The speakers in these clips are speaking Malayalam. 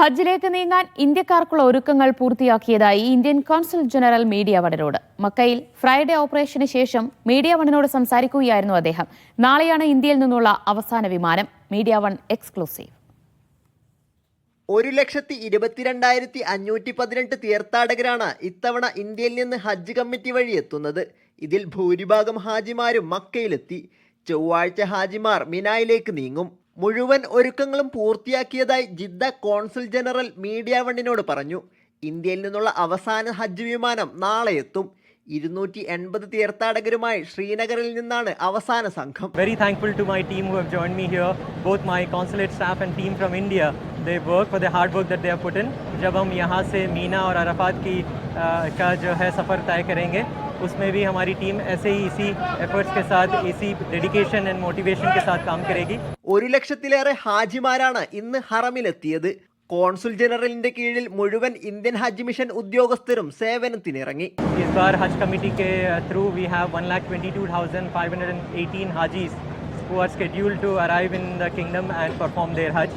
ഹജ്ജിലേക്ക് നീങ്ങാൻ ഇന്ത്യക്കാർക്കുള്ള ഒരുക്കങ്ങൾ പൂർത്തിയാക്കിയതായി ഇന്ത്യൻ കോൺസുൽ ജനറൽ മീഡിയ വണനോട്. മക്കയിൽ ഫ്രൈഡേ ഓപ്പറേഷന് ശേഷം മീഡിയ വണിനോട് സംസാരിക്കുകയായിരുന്നു അദ്ദേഹം. നാളെയാണ് ഇന്ത്യയിൽ നിന്നുള്ള അവസാന വിമാനം. Media one exclusive. ഒരു ലക്ഷത്തി ഇരുപത്തിരണ്ടായിരത്തി അഞ്ഞൂറ്റി പതിനെട്ട് തീർത്ഥാടകരാണ് ഇത്തവണ ഇന്ത്യയിൽ നിന്ന് ഹജ്ജ് കമ്മിറ്റി വഴി എത്തുന്നത്. ഇതിൽ ഭൂരിഭാഗം ഹാജിമാരും മക്കയിലെത്തി. ചൊവ്വാഴ്ച ഹാജിമാർ മിനായിലേക്ക് നീങ്ങും. മുഴുവൻ ഒരുക്കങ്ങളും പൂർത്തിയാക്കിയതായി ജിദ്ദ കോൺസുൽ ജനറൽ മീഡിയ വണ്ണിനോട് പറഞ്ഞു ഇന്ത്യയിൽ നിന്നുള്ള അവസാന ഹജ്ജ് വിമാനം നാളെ എത്തും ഇരുന്നൂറ്റി എൺപത് തീർത്ഥാടകരുമായി ശ്രീനഗറിൽ നിന്നാണ് അവസാന സംഘം Very thankful to my team who have joined me here, both my consulate staff and team from India. They work for the hard work that they have put in. जब हम यहाँ से मीना और अराफात की अ, का जो है सफ़र तय करेंगे उसमें भी हमारी टीम ऐसे ही इसी एफर्ट्स के साथ इसी डेडिकेशन एंड मोटिवेशन के साथ काम करेगी ഒരു ലക്ഷത്തിലേറെ ഹാജിമാരാണ് ഇന്ന് ഹറമിലെത്തിയത് കോൺസുൽ ജനറലിന്റെ കീഴിൽ മുഴുവൻ ഇന്ത്യൻ ഹജ്ജ് മിഷൻ ഉദ്യോഗസ്ഥരും സേവനത്തിനിറങ്ങി इस बार हज कमेटी के through we have one lakh twenty two thousand five hundred and eighteen hajis who are scheduled to arrive in the kingdom and perform their hajj.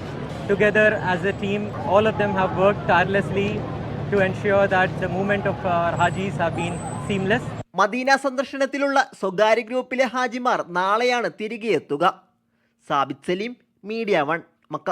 Together as a team, all of them have worked tirelessly to ensure that the movement of our hajis have been seamless. Medina സന്ദർശനത്തിലുള്ള സ്വകാര്യ ഗ്രൂപ്പിലെ ഹാജിമാർ നാളെയാണ് തിരികെ എത്തുക Sabith Saleem media one Mecca